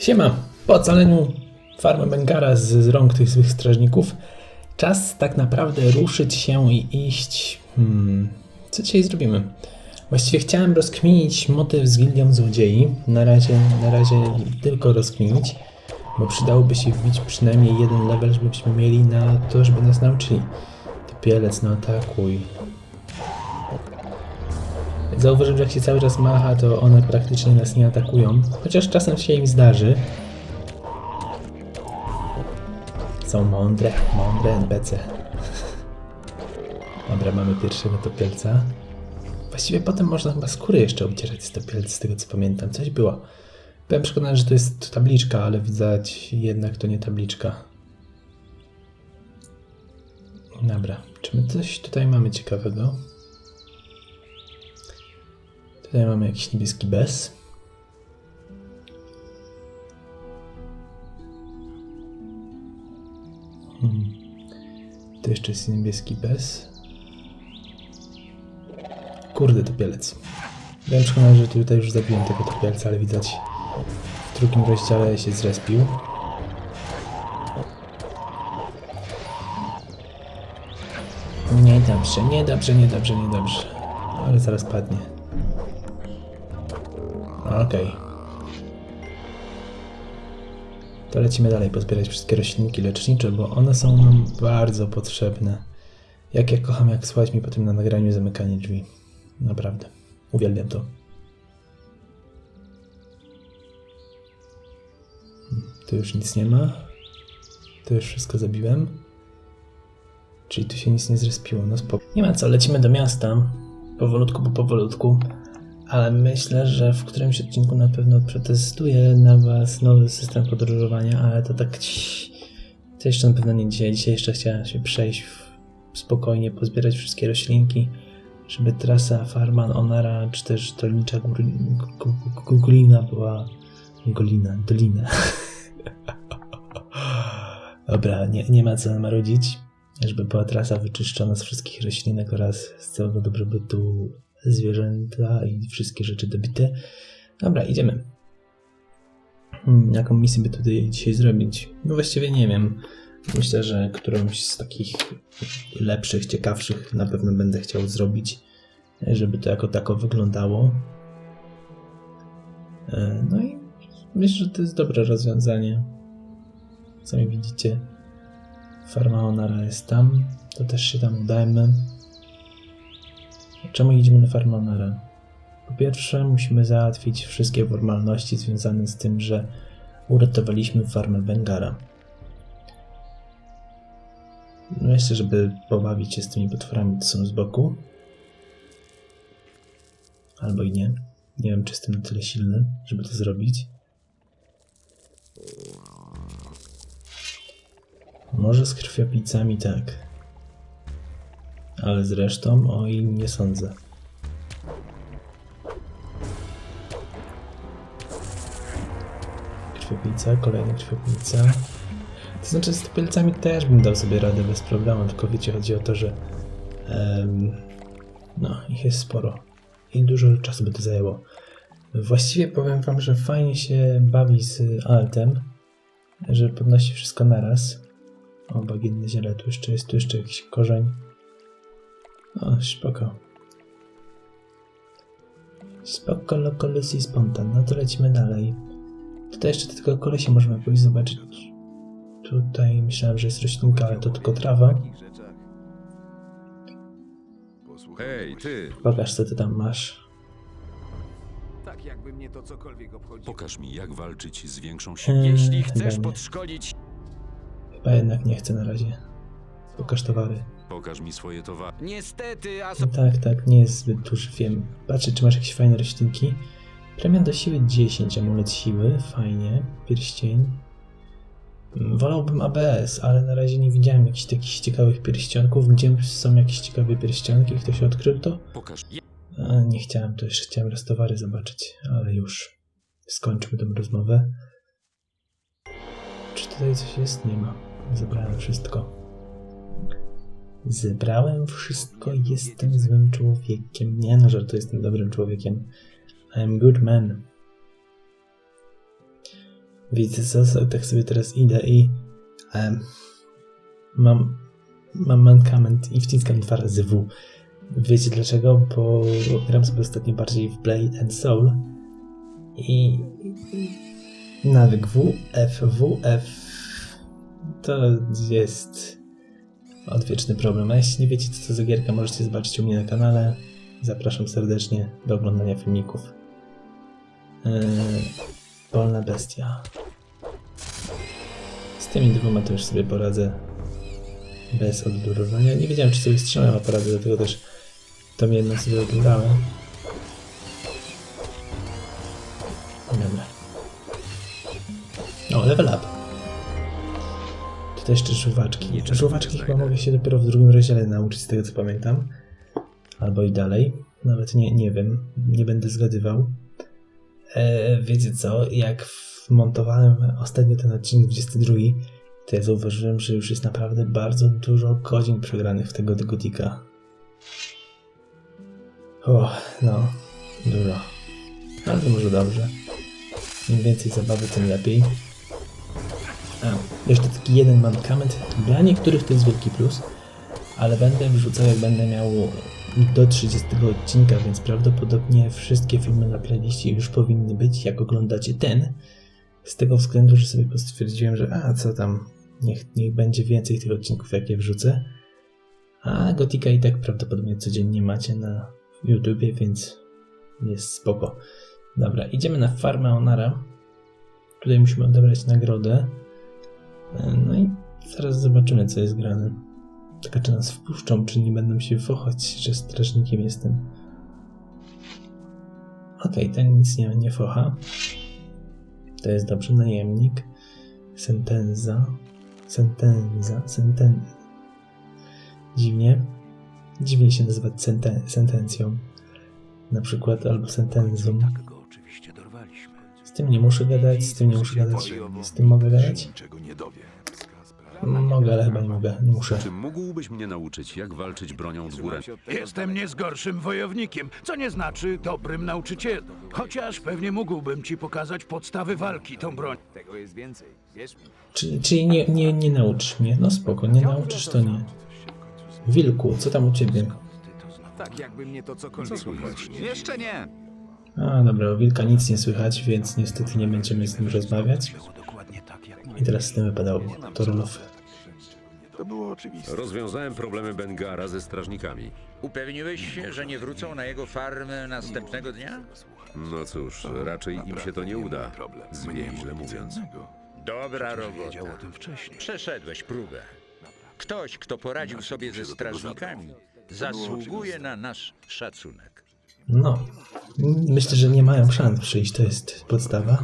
Siema, po ocaleniu farmy Bengara z, z rąk tych złych strażników, czas tak naprawdę ruszyć się i iść. Hmm, co dzisiaj zrobimy? Właściwie chciałem rozkminić motyw z gildią złodziei. Na razie, na razie tylko rozkminić, bo przydałoby się wbić przynajmniej jeden level, żebyśmy mieli na to, żeby nas nauczyli. Topielec, no atakuj. Zauważyłem, że jak się cały czas macha, to one praktycznie nas nie atakują. Chociaż czasem się im zdarzy. Są mądre, mądre NPC. Dobra, mamy pierwszego topielca. Właściwie potem można chyba skóry jeszcze obdzierać z topielca, z tego co pamiętam. Coś było. Byłem przekonany, że to jest tabliczka, ale widać jednak to nie tabliczka. Dobra, czy my coś tutaj mamy ciekawego? Tutaj mamy jakiś niebieski bez. Hmm. Tu jeszcze jest niebieski bez. Kurde, topielec. Byłem przekonany, że tutaj już zabiłem tego topielca, ale widać w drugim rozdziale się zrespił. Niedobrze, niedobrze, niedobrze, niedobrze. Ale zaraz padnie. Okej. To lecimy dalej pozbierać wszystkie roślinki lecznicze, bo one są nam bardzo potrzebne. Jak ja kocham, jak słuchać mi po tym na nagraniu zamykanie drzwi. Naprawdę. Uwielbiam to. Tu już nic nie ma. Tu już wszystko zabiłem. Czyli tu się nic nie zrespiło. No spoko. Nie ma co, lecimy do miasta. Powolutku, po powolutku. Ale myślę, że w którymś odcinku na pewno przetestuję na Was nowy system podróżowania, ale to tak. To jeszcze na pewno nie dzisiaj. Dzisiaj jeszcze chciałem się przejść spokojnie, pozbierać wszystkie roślinki, żeby trasa Farman Onara, czy też Dolnicza Gór- G- G- Golina była. Golina, Dolina. Dobra, nie, nie ma co marudzić, żeby była trasa wyczyszczona z wszystkich roślinek oraz z całego dobrobytu zwierzęta i wszystkie rzeczy dobite. Dobra, idziemy. Hmm, jaką misję by tutaj dzisiaj zrobić? No właściwie nie wiem. Myślę, że którąś z takich lepszych, ciekawszych na pewno będę chciał zrobić, żeby to jako tako wyglądało. E, No i myślę, że to jest dobre rozwiązanie. Sami widzicie, farma Onara jest tam, to też się tam udajmy. Czemu idziemy na farmę Onara? Po pierwsze, musimy załatwić wszystkie formalności związane z tym, że uratowaliśmy farmę Bengara. Myślę, żeby pobawić się z tymi potworami, co są z boku. Albo i nie. Nie wiem, czy jestem na tyle silny, żeby to zrobić. Może z krwiopijcami tak. Ale zresztą o im nie sądzę. Krwiopijca, kolejna krwiopijca. To znaczy z topielcami też bym dał sobie radę bez problemu, tylko wiecie, chodzi o to, że em, no, ich jest sporo i dużo czasu by to zajęło. Właściwie powiem wam, że fajnie się bawi z altem, że podnosi wszystko naraz. O, bagienne ziele, tu jeszcze jest, tu jeszcze jakiś korzeń. O, spoko. Spoko, lokolus i spontan. No to lecimy dalej. Tutaj jeszcze tylko kolesie możemy pójść zobaczyć. Tutaj myślałem, że jest roślinka, ale to tylko trawa. Hej, ty! Pokaż, co ty tam masz. Tak jakby mnie to cokolwiek obchodziło. Pokaż mi, jak walczyć z większą siłą. Hmm, Jeśli chyba chcesz nie. podszkolić... Chyba jednak nie chcę na razie. Pokaż towary. Pokaż mi swoje towary. Niestety, a No so... tak, tak, nie jest zbyt duży, wiem. Patrzę, czy masz jakieś fajne roślinki. Premia do siły 10, amulet siły, fajnie. Pierścień. Mm, Wolałbym ABS, ale na razie nie widziałem jakichś takich ciekawych pierścionków. Gdzie są jakieś ciekawe pierścionki? Ktoś odkrył to? Pokaż. A, nie chciałem, to jeszcze chciałem raz towary zobaczyć, ale już. Skończmy tę rozmowę. Czy tutaj coś jest? Nie ma. Zebrałem wszystko. Zebrałem wszystko, jestem złym człowiekiem. Nie no, że to jestem dobrym człowiekiem. I'm good man. Wiecie co, tak sobie teraz idę i em, mam, mam mankament i wciskam dwa razy W. Wiecie dlaczego? Bo gram sobie ostatnio bardziej w Blade and Soul i nawyk W, F, W, F to jest odwieczny problem. A jeśli nie wiecie co to za gierka, możecie zobaczyć u mnie na kanale. Zapraszam serdecznie do oglądania filmików. Yy, Polna bestia. Z tymi dwoma to już sobie poradzę bez odblurowania. Nie wiedziałem, czy sobie strzałem aparaty, dlatego też to mi jedno sobie odblurałem. Dobra. O, level up. Tutaj jeszcze żuwaczki. Niczego Żuwaczki nie chyba znajdę. mogę się dopiero w drugim rozdziale nauczyć, z tego co pamiętam. Albo i dalej. Nawet nie, nie wiem. Nie będę zgadywał. E, wiecie co? Jak montowałem ostatnio ten odcinek 22, to ja zauważyłem, że już jest naprawdę bardzo dużo godzin przegranych w tego Gotika. O, no, dużo. Ale to może dobrze. Im więcej zabawy, tym lepiej. A, jeszcze taki jeden mankament. Dla niektórych to jest wielki plus, ale będę wrzucał jak będę miał do 30 odcinka, więc prawdopodobnie wszystkie filmy na playliście już powinny być, jak oglądacie ten. Z tego względu, że sobie stwierdziłem, że a co tam, niech, niech będzie więcej tych odcinków, jak je wrzucę. A Gotika i tak prawdopodobnie codziennie macie na YouTubie, więc jest spoko. Dobra, idziemy na farmę Onara. Tutaj musimy odebrać nagrodę. E, No i zaraz zobaczymy, co jest grane. Tylko czy nas wpuszczą, czy nie będą się fochać, że strażnikiem jestem. Okej, ten nic nie, nie focha. To jest dobrze, najemnik. Sentenza. Sentenza. Senten... Dziwnie. Dziwnie się nazywać senten sentencją. Na przykład, albo sentenzą. Tak go oczywiście. Z tym nie muszę gadać, z tym nie muszę gadać. Z tym mogę gadać? Mogę, ale chyba nie mogę. Nie muszę. Czy mógłbyś mnie nauczyć, jak walczyć bronią z górę? Jestem nie z gorszym wojownikiem, co nie znaczy dobrym nauczycielem. Chociaż pewnie mógłbym ci pokazać podstawy walki tą broń. Tego jest więcej, wierz mi. Czyli, czyli nie, nie, nie nauczysz mnie. No spoko, nie nauczysz to nie. Wilku, co tam u ciebie? Tak jakby mnie to cokolwiek słychać? Jeszcze nie. A dobra, o wilka nic nie słychać, więc niestety nie będziemy z nim rozmawiać. I teraz z tym wypadało to. To było oczywiste. Rozwiązałem problemy Bengara ze strażnikami. Upewniłeś się, że nie wrócą na jego farmę następnego dnia? No cóż, raczej im się to nie uda. Zwięźle mówiąc. Dobra wiedział robota. o tym wcześniej. Przeszedłeś próbę. Ktoś, kto poradził sobie ze strażnikami, zasługuje na nasz szacunek. No, myślę, że nie mają szans przyjść, to jest podstawa.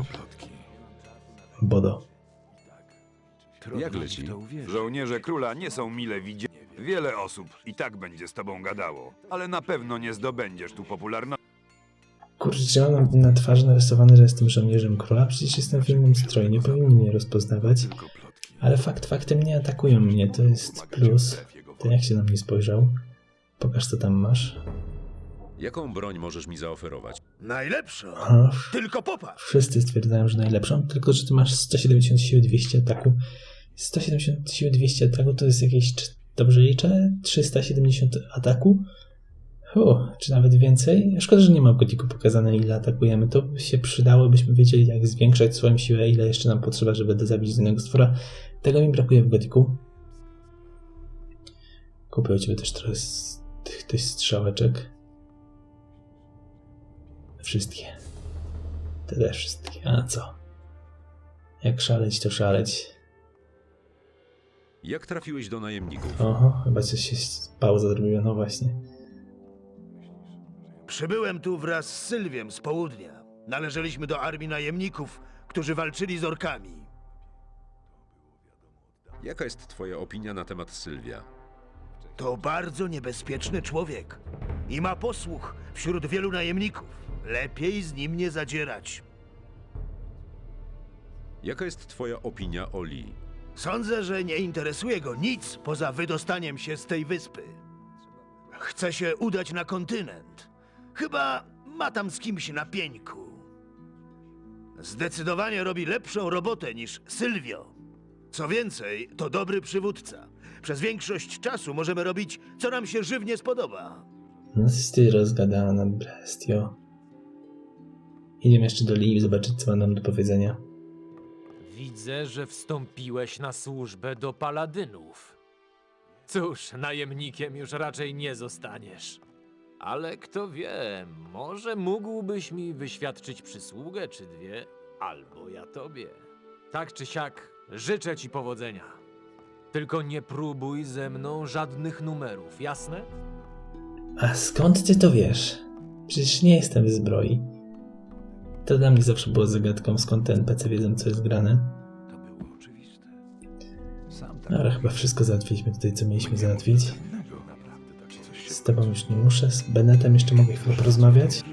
Bodo. Jak leci? To. Żołnierze króla nie są mile widziani. Wiele osób i tak będzie z tobą gadało, ale na pewno nie zdobędziesz tu popularności. Kurczę, mam na, twarzy narysowane, że jestem żołnierzem króla? Przecież jestem w innym stroju, nie powinni mnie rozpoznawać. Ale fakt faktem nie atakują mnie, to jest plus. Ten jak się na mnie spojrzał? Pokaż co tam masz. Jaką broń możesz mi zaoferować? Najlepszą! Aha, Tylko popatrz! wszyscy stwierdzają, że najlepszą, tylko że ty masz 170 siły 200 ataku. 170 siły 200 ataku to jest jakieś, dobrze liczę? 370 ataku? U, czy nawet więcej? Szkoda, że nie ma w gotiku pokazane ile atakujemy. To by się przydało, byśmy wiedzieli jak zwiększać swoją siłę, ile jeszcze nam potrzeba, żeby zabić jednego stwora. Tego mi brakuje w gotiku. Kupię u ciebie też trochę z tych, tych strzałeczek. Wszystkie. Te też wszystkie. A co? Jak szaleć, to szaleć. Jak trafiłeś do najemników? Oho, chyba coś się pauza zrobiła, no właśnie. Przybyłem tu wraz z Sylwiem z południa. Należeliśmy do armii najemników, którzy walczyli z orkami. Jaka jest twoja opinia na temat Sylwia? To bardzo niebezpieczny człowiek i ma posłuch wśród wielu najemników. Lepiej z nim nie zadzierać. Jaka jest twoja opinia o Lee? Sądzę, że nie interesuje go nic poza wydostaniem się z tej wyspy. Chce się udać na kontynent. Chyba ma tam z kimś na pieńku. Zdecydowanie robi lepszą robotę niż Sylwio. Co więcej, to dobry przywódca. Przez większość czasu możemy robić, co nam się żywnie spodoba. No ty rozgadana bestio. Idziemy jeszcze do Lee zobaczyć co ma nam do powiedzenia. Widzę, że wstąpiłeś na służbę do paladynów. Cóż, najemnikiem już raczej nie zostaniesz. Ale kto wie, może mógłbyś mi wyświadczyć przysługę czy dwie, albo ja tobie. Tak czy siak, życzę ci powodzenia. Tylko nie próbuj ze mną żadnych numerów, jasne? A skąd ty to wiesz? Przecież nie jestem w zbroi. To dla mnie zawsze było zagadką, skąd te NPC wiedzą, co jest grane. Tak Dobra, chyba wszystko załatwiliśmy tutaj, co mieliśmy załatwić. Z tobą już nie muszę, z Benetem jeszcze mogę chwilę porozmawiać.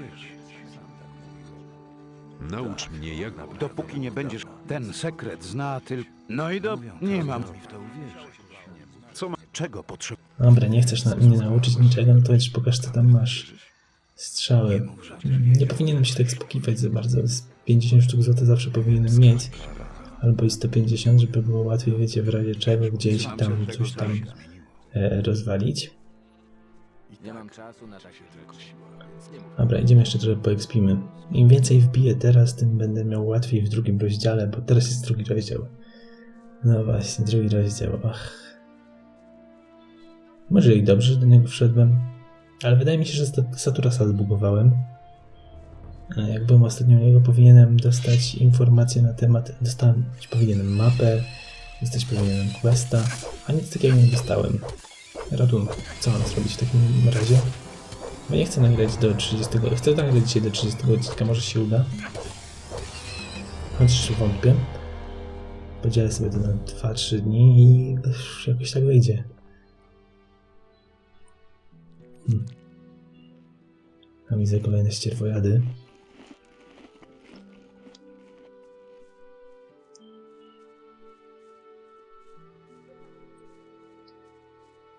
Naucz mnie, jak... Dopóki nie będziesz. Ten sekret zna tylko. No i do. Nie mam. w to uwierzyć. Czego potrzebuję? Dobra, nie chcesz na, mnie nauczyć niczego, no to już pokaż, co tam masz. Strzały. Nie powinienem się tak spokiwać za bardzo. Z 50 sztuk złota zawsze powinienem mieć. Albo i 150, żeby było łatwiej, wiecie, w razie czego gdzieś tam coś tam e, rozwalić. Dobra, idziemy jeszcze trochę poekspimy. Im więcej wbiję teraz, tym będę miał łatwiej w drugim rozdziale, bo teraz jest drugi rozdział. No właśnie, drugi rozdział. Ach. Może i dobrze, że do niego wszedłem. Ale wydaje mi się, że Saturasa zbugowałem. A Jak byłem ostatnio niego, powinienem dostać informacje na temat... Dostałem, powinienem mapę, dostać powinienem questa, a nic takiego nie dostałem. Ratunku. Co mam zrobić w takim razie? Bo nie chcę nagrać do 30. Chcę nagrać dzisiaj do 30 odcinka, może się uda. Chociaż wątpię. Podzielę sobie to na 2-3 dni i jakoś tak wyjdzie. Hmm. A widzę kolejne ścierwojady.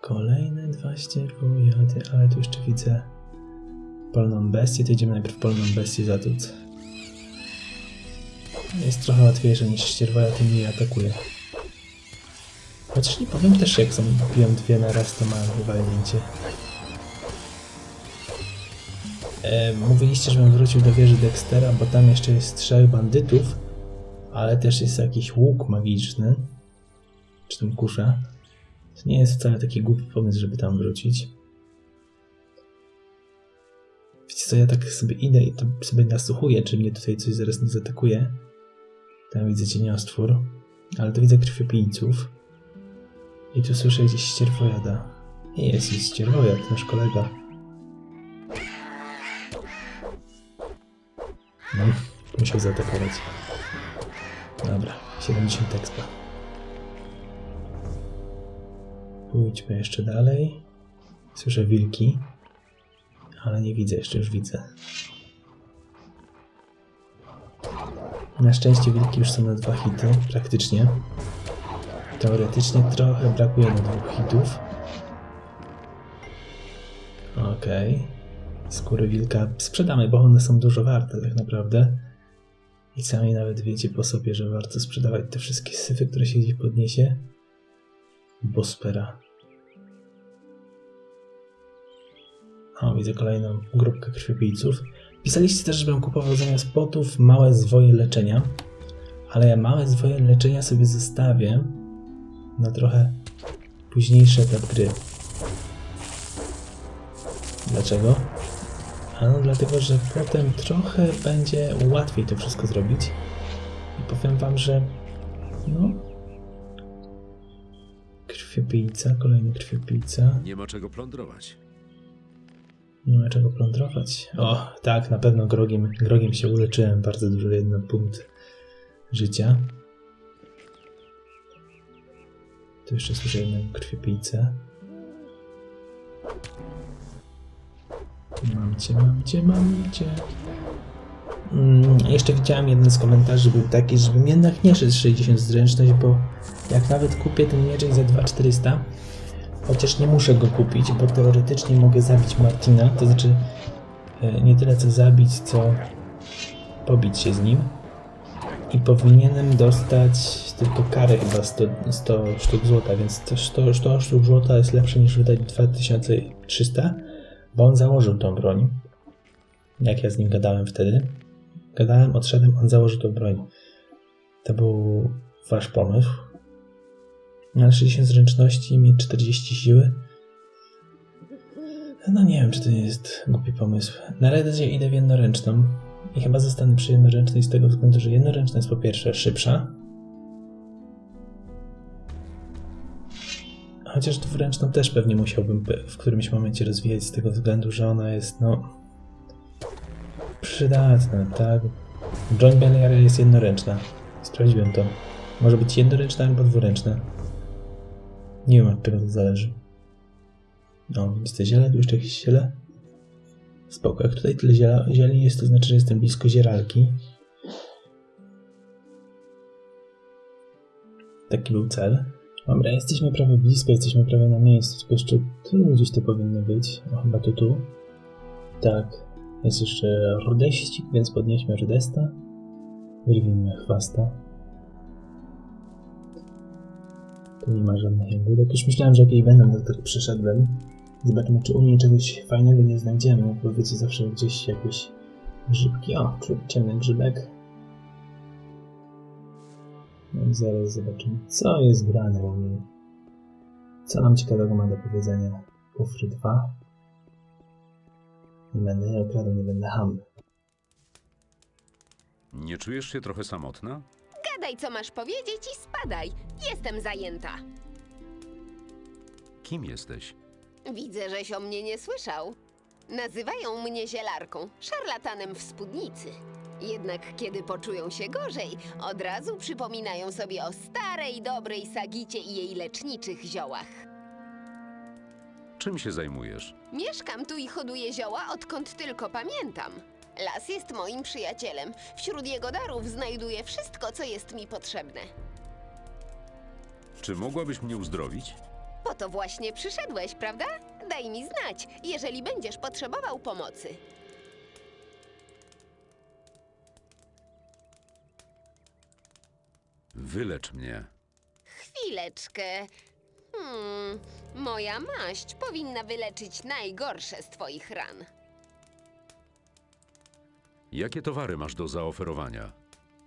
Kolejne dwa ścierwojady, ale tu jeszcze widzę polną bestię, to idziemy najpierw polną bestię zatłuc. Jest trochę łatwiejsze niż ścierwojad i mniej atakuje. Chociaż nie powiem też jak biją dwie na raz to ma walnięcie. E, mówiliście, żebym wrócił do wieży Dextera, bo tam jeszcze jest trzech bandytów, ale też jest jakiś łuk magiczny. Czy tam kusza. To nie jest wcale taki głupi pomysł, żeby tam wrócić. Wiecie co, ja tak sobie idę i to sobie nasłuchuję, czy mnie tutaj coś zaraz nie zaatakuje. Tam widzę cieniostwór, ale tu widzę krwiopijców. I tu słyszę gdzieś ścierwojada. Nie jest, jest ścierwojad, nasz kolega. No, musiał zaatakować. Dobra, 70 expa. Pójdźmy jeszcze dalej. Słyszę wilki, ale nie widzę, jeszcze już widzę. Na szczęście wilki już są na dwa hity, praktycznie. Teoretycznie trochę brakuje na dwóch hitów. Okej. Skóry wilka sprzedamy, bo one są dużo warte tak naprawdę. I sami nawet wiecie po sobie, że warto sprzedawać te wszystkie syfy, które się gdzieś podniesie. Bospera. O, widzę kolejną grupkę krwiopijców. Pisaliście też, żebym kupował zamiast potów małe zwoje leczenia. Ale ja małe zwoje leczenia sobie zostawię na trochę późniejszy etap gry. Dlaczego? Ano dlatego, że potem trochę będzie łatwiej to wszystko zrobić. I powiem wam, że no... Krwiopijca, kolejny krwiopijca. Nie ma czego plądrować. Nie ma czego plądrować. O, tak, na pewno grogiem, grogiem się uleczyłem bardzo dużo, jeden punkt życia. Tu jeszcze słyszę jedną krwiopijcę. Mam cię, mam cię, mam cię. Mm, jeszcze widziałem jeden z komentarzy, był taki, żebym jednak nie szedł 60 zręczność, bo jak nawet kupię ten mieczek za 2400, chociaż nie muszę go kupić, bo teoretycznie mogę zabić Martina, to znaczy e, nie tyle co zabić, co pobić się z nim. I powinienem dostać tylko karę chyba 100, 100 sztuk złota, więc to 100, 100 sztuk złota jest lepsze niż wydać 2300, bo on założył tą broń. Jak ja z nim gadałem wtedy. Gadałem, odszedłem, on założył tą broń. To był wasz pomysł. Na 60 zręczności i mieć 40 siły. No nie wiem, czy to nie jest głupi pomysł. Na razie idę w jednoręczną. I chyba zostanę przy jednoręcznej z tego względu, że jednoręczna jest po pierwsze szybsza. Chociaż dwuręczną też pewnie musiałbym w którymś momencie rozwijać z tego względu, że ona jest, no... Przydatna, tak? Broń Beliara jest jednoręczna. Sprawdziłem to. Może być jednoręczna albo dwuręczna. Nie wiem od czego to zależy. No, więc te ziele, tu jeszcze jakieś ziele. Spoko, jak tutaj tyle ziela, zieli jest, to znaczy, że jestem blisko zieralki. Taki był cel. Dobra, jesteśmy prawie blisko, jesteśmy prawie na miejscu, tylko jeszcze tu gdzieś to powinno być. O, chyba to tu. Tak. Jest jeszcze rudeścik, więc podnieśmy rudesta. Wyrwijmy chwasta. Tu nie ma żadnych jagódek. Już myślałem, że jakieś będą, dlatego przeszedłem. Zobaczymy, czy u niej czegoś fajnego nie znajdziemy, bo wiecie, zawsze gdzieś jakieś grzybki. O, ciemny grzybek. No i zaraz zobaczymy, co jest grane u niej. Co nam ciekawego ma do powiedzenia? Kufry 2. Nie będę je okradał, nie będę ham. Nie czujesz się trochę samotna? Gadaj, co masz powiedzieć i spadaj. Jestem zajęta. Kim jesteś? Widzę, żeś o mnie nie słyszał. Nazywają mnie zielarką, szarlatanem w spódnicy. Jednak kiedy poczują się gorzej, od razu przypominają sobie o starej, dobrej sagicie i jej leczniczych ziołach. Czym się zajmujesz? Mieszkam tu i hoduję zioła, odkąd tylko pamiętam. Las jest moim przyjacielem. Wśród jego darów znajduję wszystko, co jest mi potrzebne. Czy mogłabyś mnie uzdrowić? Po to właśnie przyszedłeś, prawda? Daj mi znać, jeżeli będziesz potrzebował pomocy. Wylecz mnie. Chwileczkę. Hmm, moja maść powinna wyleczyć najgorsze z twoich ran. Jakie towary masz do zaoferowania?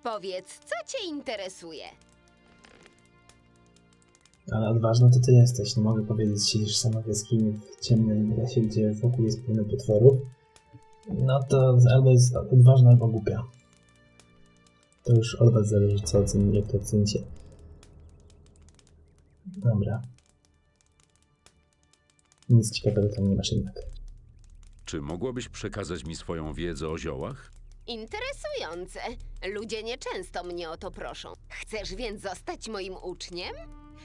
Powiedz, co cię interesuje? Ale odważna to ty jesteś, nie mogę powiedzieć, siedzisz sama w jaskini w ciemnym lesie, gdzie wokół jest pełno potworów. No to albo jest odważna, albo głupia. To już od was zależy, co oceni, jak to ocenicie. Dobra. Nic ciekawego tam nie masz jednak. Czy mogłabyś przekazać mi swoją wiedzę o ziołach? Interesujące. Ludzie nieczęsto mnie o to proszą. Chcesz więc zostać moim uczniem?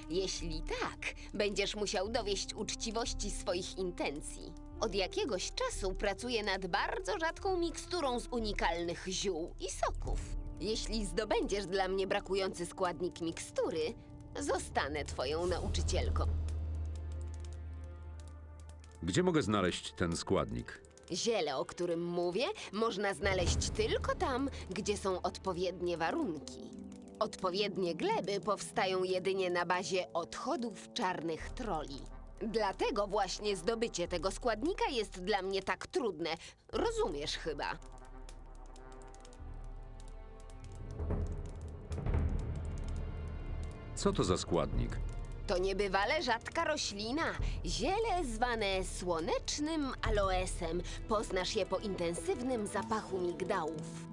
Jeśli tak, będziesz musiał dowieść uczciwości swoich intencji. Od jakiegoś czasu pracuję nad bardzo rzadką miksturą z unikalnych ziół i soków. Jeśli zdobędziesz dla mnie brakujący składnik mikstury, zostanę twoją nauczycielką. Gdzie mogę znaleźć ten składnik? Ziele, o którym mówię, można znaleźć tylko tam, gdzie są odpowiednie warunki. Odpowiednie gleby powstają jedynie na bazie odchodów czarnych troli. Dlatego właśnie zdobycie tego składnika jest dla mnie tak trudne. Rozumiesz chyba. Co to za składnik? To niebywale rzadka roślina. Ziele zwane słonecznym aloesem. Poznasz je po intensywnym zapachu migdałów.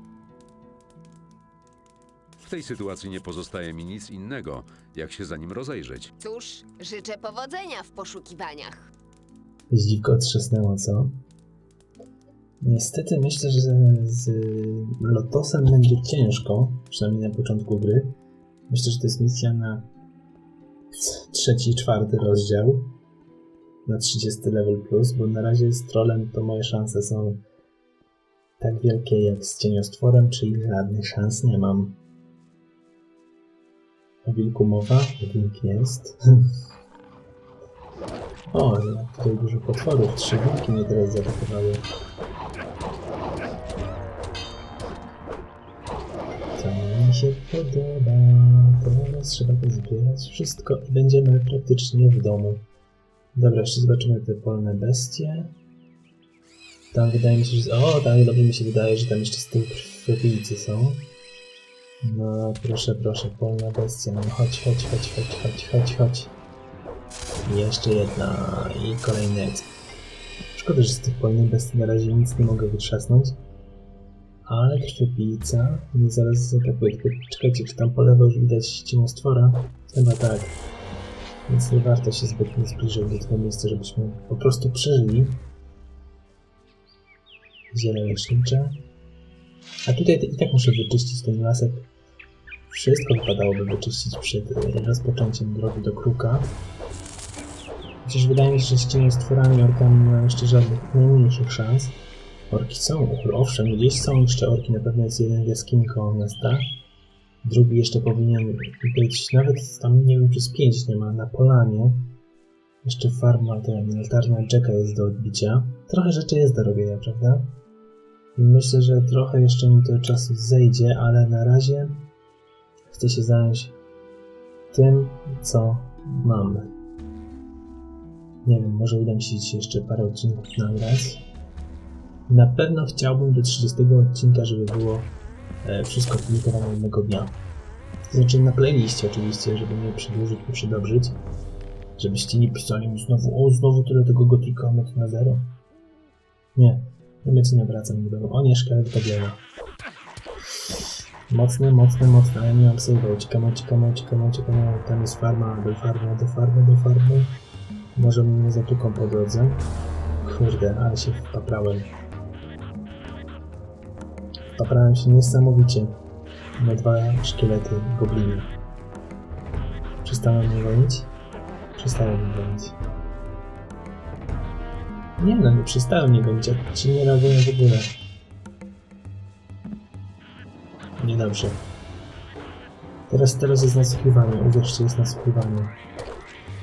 W tej sytuacji nie pozostaje mi nic innego, jak się za nim rozejrzeć. Cóż, życzę powodzenia w poszukiwaniach. Dziwko otrzasnęło, co? Niestety myślę, że z Lotosem będzie ciężko, przynajmniej na początku gry. Myślę, że to jest misja na trzeci, czwarty rozdział. Na 30 level plus, bo na razie z trolem to moje szanse są tak wielkie jak z cieniostworem, czyli żadnych szans nie mam. O wilku mowa? Wilk jest. O, tutaj dużo potworów. Trzy wilki mnie teraz zaatakowały. Się podoba. Teraz trzeba to zbierać wszystko i będziemy praktycznie w domu. Dobra, jeszcze zobaczymy te polne bestie. Tam wydaje mi się, że... O, tak, dobrze mi się wydaje, że tam jeszcze z tyłu krwiopijcy są. No, proszę, proszę, polna bestia. No, chodź, chodź, chodź, chodź, chodź, chodź, chodź. Jeszcze jedna i kolejny. Szkoda, że z tych polnych bestii na razie nic nie mogę wytrzasnąć. Ale krwiopijca mnie zaraz zaatakuje. Tylko czekajcie, czy tam po lewo już widać cieniostwora? Chyba tak. Więc nie warto się zbytnio zbliżać do tego miejsca, żebyśmy po prostu przeżyli. Ziele lecznicze. A tutaj i tak muszę wyczyścić ten lasek. Wszystko wypadałoby wyczyścić przed e, rozpoczęciem drogi do kruka. Chociaż wydaje mi się, że z cieniostworami orkami nie mam jeszcze żadnych najmniejszych szans. Orki są, owszem, gdzieś są jeszcze orki, na pewno jest jeden w jaskini koło miasta. Drugi jeszcze powinien być, nawet tam nie wiem, czy z pięć nie ma, na polanie. Jeszcze farma, ten latarnia Jacka jest do odbicia. Trochę rzeczy jest do robienia, prawda? I myślę, że trochę jeszcze mi to czasu zejdzie, ale na razie chcę się zająć tym, co mamy. Nie wiem, może uda mi się jeszcze parę odcinków nagrać. Na pewno chciałbym do 30 odcinka, żeby było e, wszystko publikowane jednego dnia. Znaczy na playliście oczywiście, żeby nie przedłużyć, nie przedobrzyć. Żebyście nie pisali mi znowu, o znowu tyle tego gotika, my na zero. Nie, my nie wracam, nie będą. O nie, szkielet Gabiela. Mocny, mocny, mocny, ale ja nie mam save'a. Uciekamy, uciekamy, uciekamy, uciekamy. Tam jest farma, do farmy, do farmy, do farmy. Może mnie zatuką po drodze. Kurde, ale się wpaprałem. Wpaprałem się niesamowicie na dwa szkielety gobliny. Przestaną mnie gonić? Przestają mnie gonić. Nie no, nie przestają mnie gonić, a ci nie reagują w ogóle. Niedobrze. Teraz, teraz jest nasłuchiwanie, uwierzcie, jest nasłuchiwanie.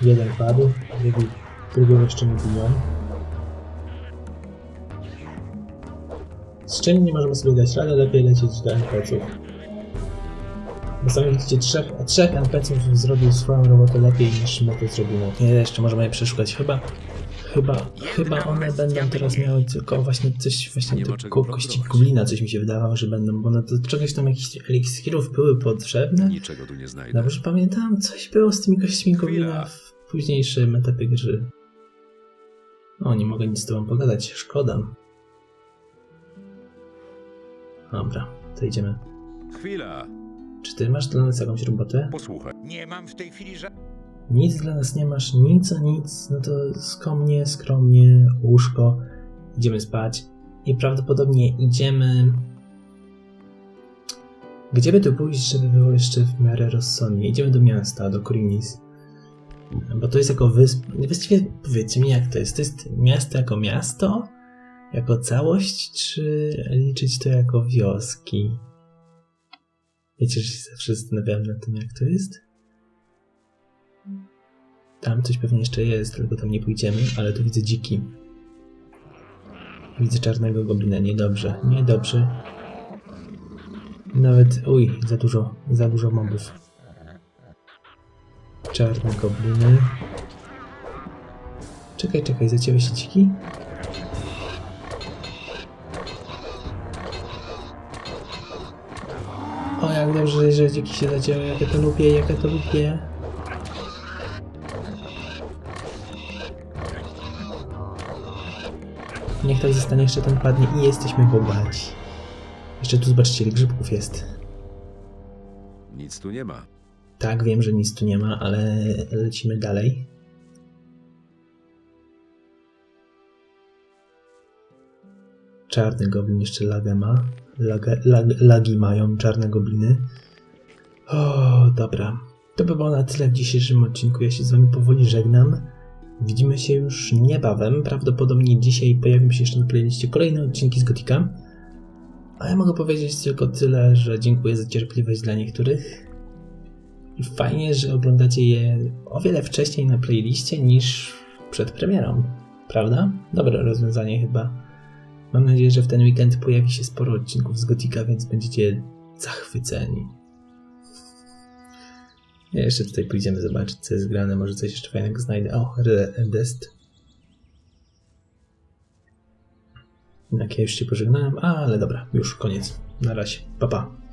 Jeden padł, drugi, drugiego jeszcze nie biją. Z czym nie możemy sobie dać radę, lepiej lecieć do NPC-ów. Bo sami widzicie, trzech, trzech NPC-ów zrobił swoją robotę lepiej niż my to zrobimy. Nie, jeszcze możemy je przeszukać. Chyba, chyba, chyba one będą teraz miały tylko właśnie coś, właśnie Nie ma do czego ko kości goblina, coś mi się wydawało, że będą, bo no to czegoś tam jakichś eliksirów były potrzebne. Niczego tu nie znajdę. Dobrze pamiętam, coś było z tymi kośćmi Chwila. w późniejszym etapie gry. O, nie mogę nic z tobą pogadać, szkoda. Dobra, to idziemy. Chwila! Czy ty masz dla nas jakąś robotę? Posłuchaj. Nie mam w tej chwili żadnych. Nic dla nas nie masz, nic a nic, no to skromnie, skromnie, łóżko, idziemy spać i prawdopodobnie idziemy... Gdzie by tu pójść, żeby było jeszcze w miarę rozsądnie? Idziemy do miasta, do Korinis. Bo to jest jako wysp... Właściwie powiedzcie mi jak to jest. To jest miasto jako miasto? Jako całość, czy liczyć to jako wioski? Wiecie, że się zawsze zastanawiałem nad tym, jak to jest? Tam coś pewnie jeszcze jest, tylko tam nie pójdziemy, ale tu widzę dziki. Widzę czarnego goblina, niedobrze, niedobrze. Nawet, uj, za dużo, za dużo mobów. Czarne gobliny. Czekaj, czekaj, zacięły się dziki? Dobrze, że dziki się zacięły, jak ja to lubię, jak ja to lubię. Niech tak zostanie, jeszcze ten padnie i jesteśmy bogaci. Jeszcze tu zobaczcie, ile grzybków jest. Nic tu nie ma. Tak, wiem, że nic tu nie ma, ale lecimy dalej. Czarny goblin jeszcze lagę ma. Lag, lagi mają czarne gobliny. O, dobra. To by było na tyle w dzisiejszym odcinku. Ja się z wami powoli żegnam. Widzimy się już niebawem. Prawdopodobnie dzisiaj pojawią się jeszcze na playliście kolejne odcinki z Gotika. A ja mogę powiedzieć tylko tyle, że dziękuję za cierpliwość dla niektórych. I fajnie, że oglądacie je o wiele wcześniej na playliście niż przed premierą. Prawda? Dobre rozwiązanie chyba. Mam nadzieję, że w ten weekend pojawi się sporo odcinków z Gotika, więc będziecie zachwyceni. Ja jeszcze tutaj pójdziemy zobaczyć, co jest grane. Może coś jeszcze fajnego znajdę. O, Redest. Jak ja już się pożegnałem, A, ale dobra, już koniec. Na razie, papa. Pa.